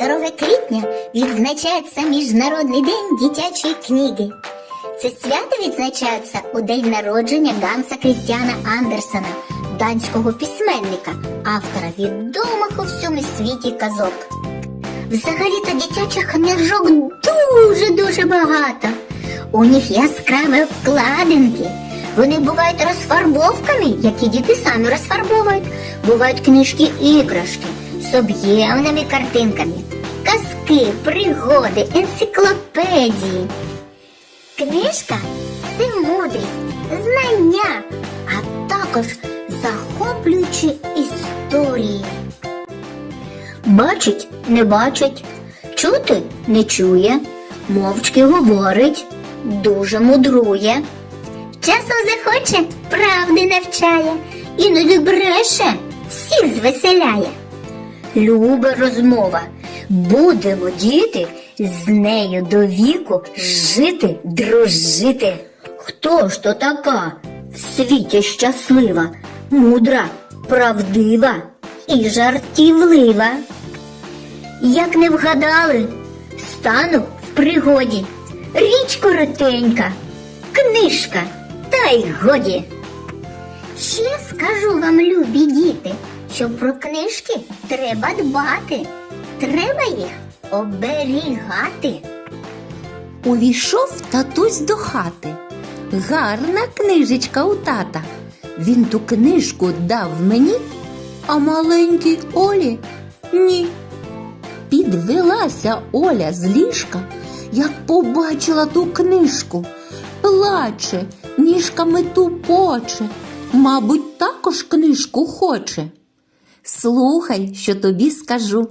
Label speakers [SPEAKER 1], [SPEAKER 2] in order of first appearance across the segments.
[SPEAKER 1] 2 квітня відзначається Міжнародний день дитячої книги. Це свято відзначається у день народження Ганса Крістіана Андерсена, данського письменника, автора відомих у всьому світі казок. Взагалі-то дитячих книжок дуже-дуже багато. У них яскраві обкладинки. Вони бувають розфарбовками, які діти самі розфарбовують. Бувають книжки іграшки з об'ємними картинками, казки, пригоди, енциклопедії. Книжка це мудрість, знання, а також захоплюючі історії. Бачить, не бачить, чути не чує, мовчки говорить, дуже мудрує. Часом захоче, правди навчає, іноді бреше, всіх звеселяє. Люба розмова. Будемо, діти, з нею до віку жити, дружити. Хто ж то така в світі щаслива, мудра, правдива і жартівлива? Як не вгадали, стану в пригоді. Річ коротенька, книжка, та й годі. Ще скажу вам, любі діти, що про книжки треба дбати, треба їх оберігати.
[SPEAKER 2] Увійшов татусь до хати. Гарна книжечка у тата. Він ту книжку дав мені, а маленькій Олі ні. Підвелася Оля з ліжка, як побачила ту книжку. Плаче, ніжками тупоче, мабуть, також книжку хоче. Слухай, що тобі скажу.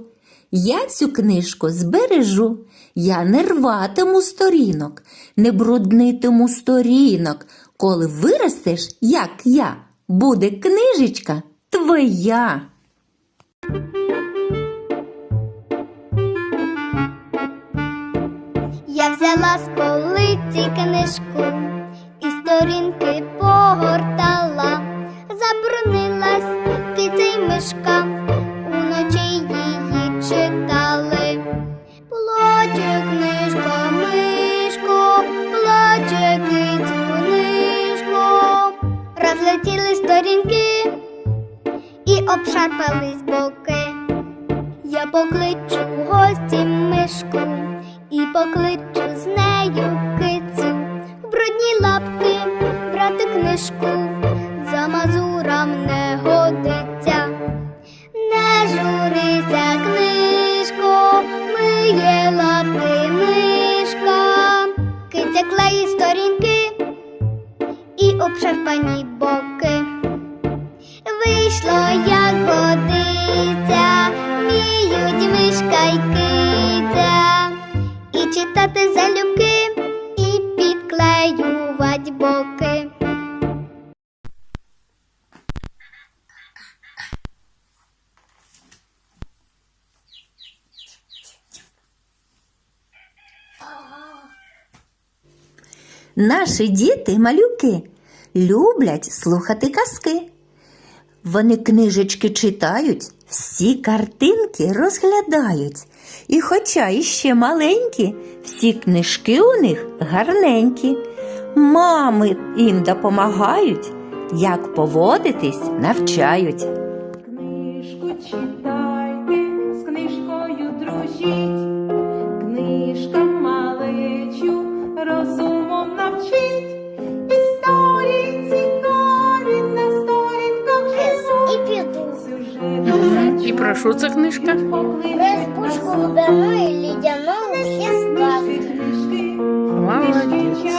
[SPEAKER 2] Я цю книжку збережу, я не рватиму сторінок, не бруднитиму сторінок. Коли виростеш, як я, буде книжечка твоя.
[SPEAKER 3] Я взяла з полиці книжку і сторінки погортала, забронилась киця й мишка, і боки. Я покличу в гості мишку і покличу з нею кицю в брудні лапки брати книжку за мазурам не годиться. Не журися, книжко, миє лапки мишка, киця клеїть сторінки і обшарпані боки. Вийшло, як годиться, вміють мишка й киця, і читати залюбки, і підклеювать боки.
[SPEAKER 2] Наші діти, малюки, люблять слухати казки. Вони книжечки читають, всі картинки розглядають. І хоча іще маленькі, всі книжки у них гарненькі. Мами їм допомагають, як поводитись навчають.
[SPEAKER 4] Книжку читайте, з книжкою дружіть, книжка малечу розумом
[SPEAKER 5] про що ця книжка?
[SPEAKER 3] Розпушку і лідяну всі сказки.
[SPEAKER 5] Молодець.